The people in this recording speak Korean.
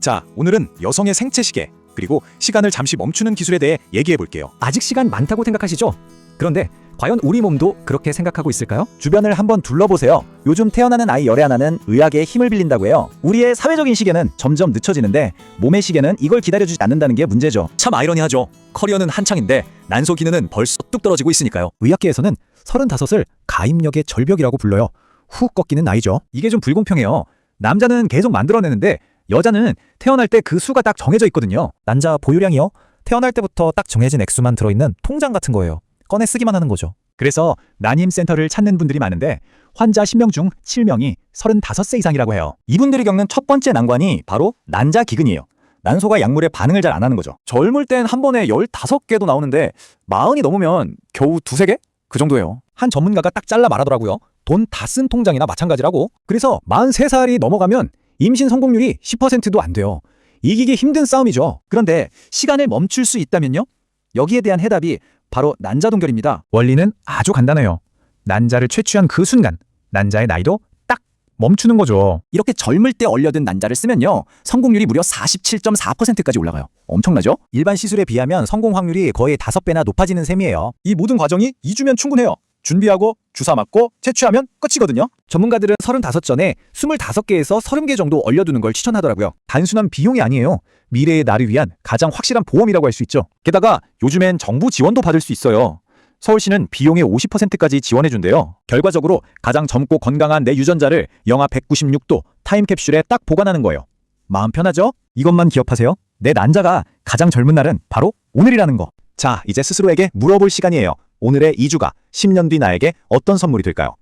자, 오늘은 여성의 생체 시계 그리고 시간을 잠시 멈추는 기술에 대해 얘기해 볼게요. 아직 시간 많다고 생각하시죠? 그런데 과연 우리 몸도 그렇게 생각하고 있을까요? 주변을 한번 둘러보세요. 요즘 태어나는 아이 열애 하나는 의학의 힘을 빌린다고 해요. 우리의 사회적인 시계는 점점 늦춰지는데 몸의 시계는 이걸 기다려주지 않는다는 게 문제죠. 참 아이러니하죠. 커리어는 한창인데 난소 기능은 벌써 뚝 떨어지고 있으니까요. 의학계에서는 35을 가임력의 절벽이라고 불러요. 훅 꺾이는 나이죠. 이게 좀 불공평해요. 남자는 계속 만들어내는데 여자는 태어날 때 그 수가 딱 정해져 있거든요. 난자 보유량이요? 태어날 때부터 딱 정해진 액수만 들어있는 통장 같은 거예요. 꺼내 쓰기만 하는 거죠. 그래서 난임 센터를 찾는 분들이 많은데 환자 10명 중 7명이 35세 이상이라고 해요. 이분들이 겪는 첫 번째 난관이 바로 난자 기근이에요. 난소가 약물에 반응을 잘 안 하는 거죠. 젊을 땐 한 번에 15개도 나오는데 마흔이 넘으면 겨우 두세 개? 그 정도예요. 한 전문가가 딱 잘라 말하더라고요. 돈 다 쓴 통장이나 마찬가지라고. 그래서 43살이 넘어가면 임신 성공률이 10%도 안 돼요. 이기기 힘든 싸움이죠. 그런데 시간을 멈출 수 있다면요? 여기에 대한 해답이 바로 난자 동결입니다. 원리는 아주 간단해요. 난자를 채취한 그 순간 난자의 나이도 딱 멈추는 거죠. 이렇게 젊을 때 얼려든 난자를 쓰면요. 성공률이 무려 47.4%까지 올라가요. 엄청나죠? 일반 시술에 비하면 성공 확률이 거의 5배나 높아지는 셈이에요. 이 모든 과정이 2주면 충분해요. 준비하고 주사 맞고 채취하면 끝이거든요. 전문가들은 35 전에 25개에서 30개 정도 얼려두는 걸 추천하더라고요. 단순한 비용이 아니에요. 미래의 나를 위한 가장 확실한 보험이라고 할 수 있죠. 게다가 요즘엔 정부 지원도 받을 수 있어요. 서울시는 비용의 50%까지 지원해준대요. 결과적으로 가장 젊고 건강한 내 유전자를 영하 196도 타임캡슐에 딱 보관하는 거예요. 마음 편하죠? 이것만 기억하세요. 내 난자가 가장 젊은 날은 바로 오늘이라는 거. 자, 이제 스스로에게 물어볼 시간이에요. 오늘의 2주가 10년 뒤 나에게 어떤 선물이 될까요?